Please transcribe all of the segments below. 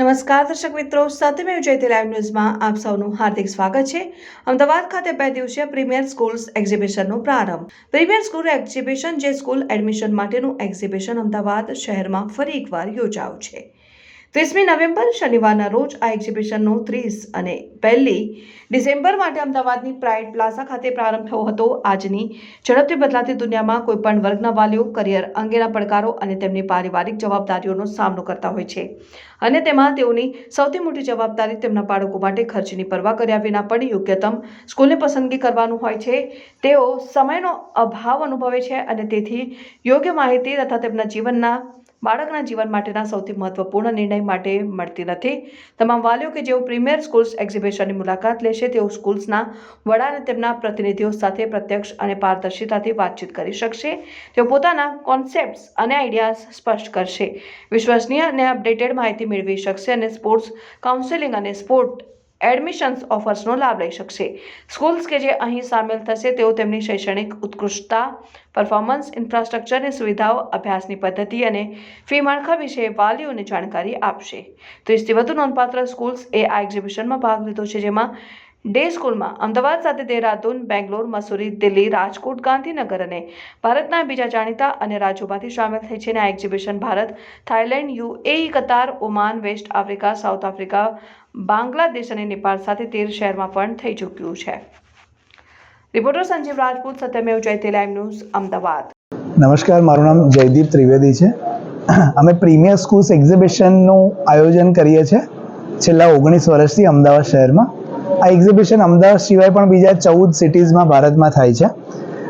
નમસ્કાર, દર્શક મિત્રો. સાથે મેં વિજય લાઈવ ન્યૂઝમાં આપ સૌનું હાર્દિક સ્વાગત છે. અમદાવાદ ખાતે બે દિવસીય પ્રીમિયર સ્કૂલ્સ એક્ઝિબિશનનો પ્રારંભ. પ્રીમિયર સ્કૂલ એક્ઝિબિશન જે સ્કૂલ એડમિશન માટેનું એક્ઝિબિશન અમદાવાદ શહેરમાં ફરી એકવાર યોજાયું છે. ત્રીસમી નવેમ્બર, શનિવારના રોજ આ એક્ઝિબિશનનો ત્રીસ અને પહેલી ડિસેમ્બર માટે અમદાવાદની પ્રાઇડ પ્લાઝા ખાતે પ્રારંભ થયો હતો. આજની ઝડપથી બદલાતી દુનિયામાં કોઈપણ વર્ગના વાલીઓ, કરિયર અંગેના પડકારો અને તેમની પારિવારિક જવાબદારીઓનો સામનો કરતા હોય છે. અને તેમાં તેઓની સૌથી મોટી જવાબદારી તેમના બાળકો માટે ખર્ચની પરવા કર્યા વિના પણ યોગ્યતમ સ્કૂલની પસંદગી કરવાનું હોય છે. તેઓ સમયનો અભાવ અનુભવે છે અને તેથી યોગ્ય માહિતી તથા તેમના જીવનના બાળકના જીવન માટેના સૌથી મહત્વપૂર્ણ નિર્ણય માટે મળતી નથી. તમામ વાલીઓ કે જેઓ પ્રીમિયર સ્કૂલ્સ એક્ઝિબિશનની મુલાકાત લેશે, તેઓ સ્કૂલ્સના વડા અને તેમના પ્રતિનિધિઓ સાથે પ્રત્યક્ષ અને પારદર્શિતાથી વાતચીત કરી શકશે. તેઓ પોતાના કોન્સેપ્ટ્સ અને આઈડિયાઝ સ્પષ્ટ કરશે. વિશ્વસનીય અને અપડેટેડ માહિતી મેળવી શકશે અને સ્પોર્ટ્સ કાઉન્સેલિંગ અને સ્પોર્ટ એડમિશન્સ ઓફર્સનો લાભ લઈ શકશે. સ્કૂલ્સ કે જે અહીં સામેલ થશે, તેઓ તેમની શૈક્ષણિક ઉત્કૃષ્ટતા પરફોર્મન્સ ઇન્ફ્રાસ્ટ્રક્ચરની સુવિધાઓ, અભ્યાસની પદ્ધતિ અને ફી માળખા વિશે વાલીઓને જાણકારી આપશે. ત્રીસથી વધુ નોંધપાત્ર સ્કૂલ્સ એ આ એક્ઝિબિશનમાં ભાગ લીધો છે, જેમાં ડે સ્કૂલમાં અમદાવાદ સાથે દેહરાદૂન, બેંગ્લોર, મસૂરી, દિલ્હી, રાજકોટ, ગાંધીનગર અને ભારતના બીજા જાણીતા અને રાજ્યોમાંથી સામેલ થઈ છે. આ exhibition Bharat, Thailand, UAE, Qatar, Oman, West Africa, South Africa, Bangladesh અને નેપાળ સાથે તેર શહેરમાં પણ થઈ ચૂક્યું છે. Reporter Sanjeev Rajput, Satyamev Jayate live news Ahmedabad. નમસ્કાર, મારું નામ જયદીપ ત્રિવેદી છે. અમે પ્રીમિયર સ્કૂલ્સ એક્ઝિબિશનનું આયોજન કરીએ છીએ. છેલ્લા ઓગણીસ વર્ષથી અમદાવાદ શહેરમાં આ એક્ઝિબિશન અમદાવાદ સિવાય પણ બીજા ચૌદ સિટીઝમાં ભારતમાં થાય છે.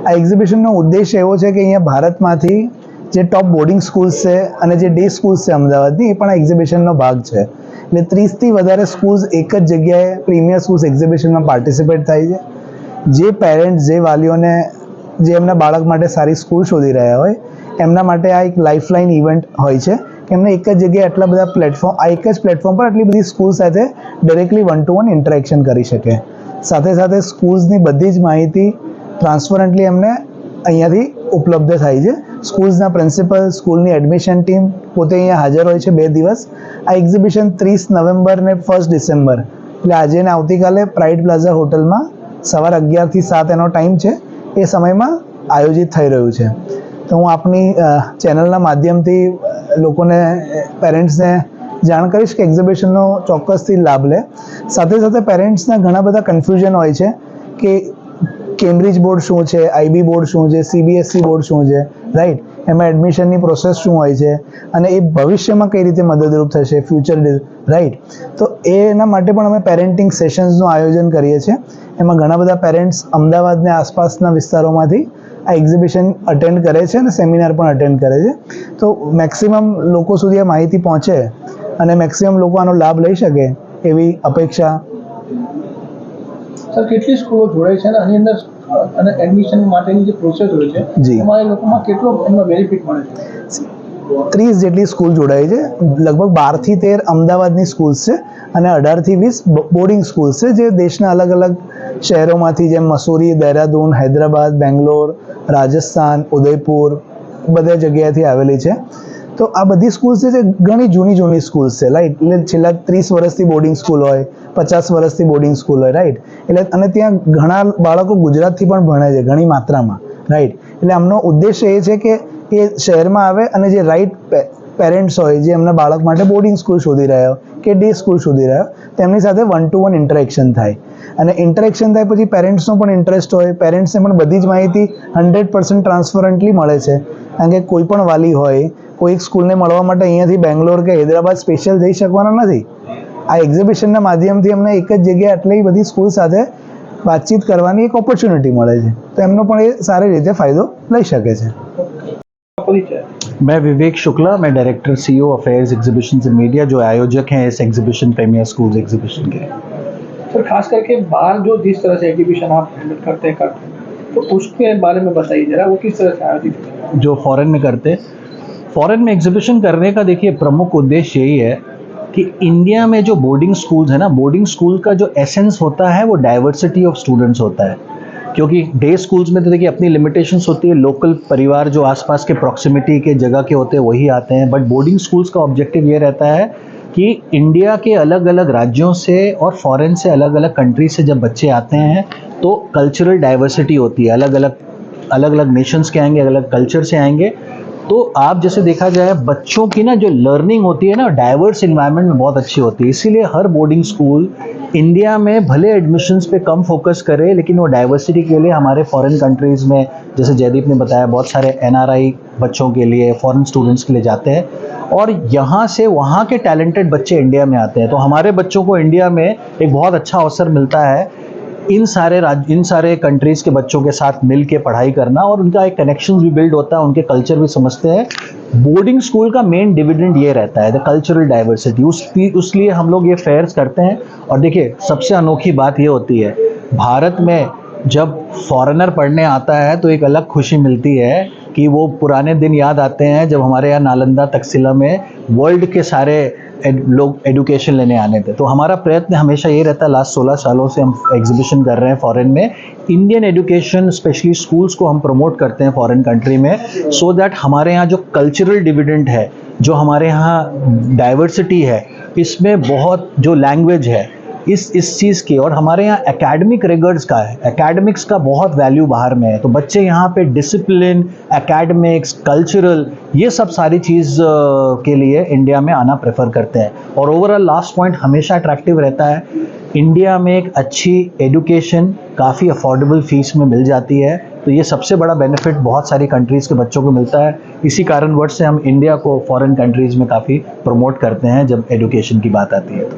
આ એક્ઝિબિશનનો ઉદ્દેશ એવો છે કે અહીંયા ભારતમાંથી જે ટોપ બોર્ડિંગ સ્કૂલ્સ છે અને જે ડે સ્કૂલ્સ છે અમદાવાદની, એ પણ આ એક્ઝિબિશનનો ભાગ છે. એટલે ત્રીસથી વધારે સ્કૂલ્સ એક જ જગ્યાએ પ્રીમિયર સ્કૂલ્સ એક્ઝિબિશનમાં પાર્ટિસિપેટ થાય છે. જે પેરેન્ટ્સ જે વાલીઓને, જે એમના બાળક માટે સારી સ્કૂલ શોધી રહ્યા હોય, એમના માટે આ એક લાઇફલાઇન ઇવેન્ટ હોય છે. એમને એક જ જગ્યાએ આટલા બધા પ્લેટફોર્મ આ એક જ પ્લેટફોર્મ પર આટલી બધી સ્કૂલ સાથે directly one to one interaction કરી શકે. સાથે સાથે સ્કૂલ્સની બધી જ માહિતી ટ્રાન્સપરન્ટલી એમને અહીંયાથી ઉપલબ્ધ થાય છે. સ્કૂલ્સના પ્રિન્સિપલ સ્કૂલની એડમિશન ટીમ પોતે અહીંયા હાજર હોય છે બે દિવસ. આ એક્ઝિબિશન ત્રીસ નવેમ્બર ને ફર્સ્ટ ડિસેમ્બર એટલે આજે ને આવતીકાલે પ્રાઇડ પ્લાઝા હોટલમાં સવાર અગિયારથી સાત એનો ટાઈમ છે. એ સમયમાં આયોજિત થઈ રહ્યું છે. તો હું આપની ચેનલના માધ્યમથી લોકોને પેરેન્ટ્સને જાણ કરીશ કે એક્ઝિબિશનનો ચોક્કસથી લાભ લે. સાથે સાથે પેરેન્ટ્સના ઘણા બધા કન્ફ્યુઝન હોય છે કે કેમ્બ્રિજ બોર્ડ શું છે આઈબી બોર્ડ શું છે સીબીએસસી બોર્ડ શું છે રાઈટ એમાં એડમિશનની પ્રોસેસ શું હોય છે અને એ ભવિષ્યમાં કઈ રીતે મદદરૂપ થશે ફ્યુચર રાઈટ તો એના માટે પણ અમે પેરેન્ટિંગ સેશન્સનું આયોજન કરીએ છીએ. એમાં ઘણા બધા પેરેન્ટ્સ અમદાવાદને આસપાસના વિસ્તારોમાંથી આ એક્ઝિબિશન અટેન્ડ કરે છે અને સેમિનાર પણ અટેન્ડ કરે છે. તો મેક્સિમમ લોકો સુધી આ માહિતી પહોંચે અને મેક્સિમમ લોકો આનો લાભ લઈ શકે એવી અપેક્ષા. સર કેટલી સ્કૂલો જોડાય છે અને આની અંદર અને એડમિશન માટેની જે પ્રોસેસ હોય છે. એમાં એ લોકોમાં કેટલો એમનો બેનિફિટ મળે છે? ત્રીસ જેટલી સ્કૂલ જોડાઈ છે. લગભગ બારથી તેર અમદાવાદની સ્કૂલ્સ છે. અને અઢારથી વીસ બોર્ડિંગ સ્કૂલ્સ છે, જે દેશના અલગ અલગ શહેરોમાંથી જેમ મસૂરી, દહેરાદૂન, હૈદરાબાદ, બેંગ્લોર, રાજસ્થાન, ઉદયપુર, બધા જગ્યાએથી આવેલી છે. તો આ બધી સ્કૂલ્સ છે જે ઘણી જૂની જૂની સ્કૂલ્સ છે રાઈટ એટલે છેલ્લા ત્રીસ વર્ષથી બોર્ડિંગ સ્કૂલ હોય, પચાસ વર્ષથી બોર્ડિંગ સ્કૂલ હોય રાઈટ એટલે અને ત્યાં ઘણા બાળકો ગુજરાતથી પણ ભણે છે, ઘણી માત્રામાં રાઈટ એટલે આમનો ઉદ્દેશ્ય એ છે કે એ શહેરમાં આવે અને જે રાઈટ પેરેન્ટ્સ હોય, જે એમના બાળક માટે બોર્ડિંગ સ્કૂલ શોધી રહ્યા હોય કે ડે સ્કૂલ સુધી રહ્યા. તેમની સાથે વન ટુ વન ઇન્ટરેક્શન થાય. અને ઇન્ટરેક્શન થાય પછી પેરેન્ટ્સનો પણ ઇન્ટરેસ્ટ હોય. પેરેન્ટ્સને પણ બધી જ માહિતી હંડ્રેડ પર્સન્ટ ટ્રાન્સપરન્ટલી મળે છે. કારણ કે કોઈ પણ વાલી હોય, કોઈ એક સ્કૂલને મળવા માટે અહીંયાથી બેંગ્લોર કે હૈદરાબાદ સ્પેશિયલ જઈ શકવાના નથી. આ એક્ઝિબિશનના માધ્યમથી અમને એક જ જગ્યાએ આટલી બધી સ્કૂલ સાથે વાતચીત કરવાની એક ઓપોર્ચ્યુનિટી મળે છે. તો એમનો પણ એ સારી રીતે ફાયદો લઈ શકે છે. मैं विवेक शुक्ला मैं director CEO affairs exhibition and media जो आयोजक हैं इस एग्जीबिशन प्रीमियर स्कूल्स एग्जीबिशन के। सर खास करके बाहर जो जिस तरह से एग्जीबिशन आप हैंडल करते हैं करते हैं तो उसके बारे में बताइए जरा वो किस तरह से आयोजित जो फॉरेन में करते फॉरेन में एग्जीबिशन करने का देखिए प्रमुख उद्देश्य यही है कि इंडिया में जो बोर्डिंग स्कूल्स है ना बोर्डिंग स्कूल का जो एसेंस होता है वो डाइवर्सिटी ऑफ़ स्टूडेंट्स होता है। क्योंकि डे स्कूल्स में तो देखिए अपनी लिमिटेशंस होती है लोकल परिवार जो आसपास के प्रॉक्सिमिटी के जगह के होते हैं, वही आते हैं। बट बोर्डिंग स्कूल्स का ऑब्जेक्टिव ये रहता है कि इंडिया के अलग अलग राज्यों से और फॉरेन से अलग अलग कंट्री से जब बच्चे आते हैं तो कल्चरल डाइवर्सिटी होती है। अलग अलग अलग अलग नेशंस के आएँगे अलग अलग कल्चर से आएँगे। तो आप जैसे देखा जाए, बच्चों की ना जो लर्निंग होती है ना डाइवर्स इन्वायरमेंट में बहुत अच्छी होती है। इसीलिए हर बोर्डिंग स्कूल इंडिया में भले एडमिशन्स पे कम फोकस करे, लेकिन वो डाइवर्सिटी के लिए हमारे फॉरेन कंट्रीज़ में, जैसे जयदीप ने बताया, बहुत सारे एनआरआई बच्चों के लिए फॉरेन स्टूडेंट्स के लिए जाते हैं। और यहाँ से वहाँ के टैलेंटेड बच्चे इंडिया में आते हैं। तो हमारे बच्चों को इंडिया में एक बहुत अच्छा अवसर मिलता है। इन सारे राज्य इन सारे कंट्रीज़ के बच्चों के साथ मिल के पढ़ाई करना और उनका एक कनेक्शन भी बिल्ड होता है, उनके कल्चर भी समझते हैं। बोर्डिंग स्कूल का मेन डिविडेंड ये रहता है द कल्चरल डाइवर्सिटी उस उसलिए हम लोग ये फेयर्स करते हैं। और देखिए, सबसे अनोखी बात ये होती है, भारत में जब फॉरेनर पढ़ने आता है तो एक अलग खुशी मिलती है कि वो पुराने दिन याद आते हैं जब हमारे यहाँ नालंदा, तकसीला में वर्ल्ड के सारे एड, लोग एडुकेशन लेने आने थे। तो हमारा प्रयत्न हमेशा ये रहता है लास्ट 16 सालों से हम एग्जीबिशन कर रहे हैं फॉरेन में। इंडियन एजुकेशन स्पेशली स्कूल्स को हम प्रमोट करते हैं फॉरेन कंट्री में सो so दैट हमारे यहाँ जो कल्चरल डिविडेंट है जो हमारे यहाँ डाइवर्सिटी है इसमें बहुत जो लैंग्वेज है इस इस चीज़ की, और हमारे यहाँ एकेडमिक रिगर्स का है। एकेडमिक्स का बहुत वैल्यू बाहर में है। तो बच्चे यहाँ पे डिसिप्लिन एकेडमिक्स कल्चरल ये सब सारी चीज़ के लिए इंडिया में आना प्रेफर करते हैं। और ओवरऑल लास्ट पॉइंट हमेशा अट्रैक्टिव रहता है। इंडिया में एक अच्छी एजुकेशन काफ़ी अफोर्डेबल फ़ीस में मिल जाती है। तो ये सबसे बड़ा बेनिफिट बहुत सारी कंट्रीज़ के बच्चों को मिलता है। इसी कारणवश से हम इंडिया को फॉरेन कंट्रीज़ में काफ़ी प्रमोट करते हैं, जब एजुकेशन की बात आती है तो।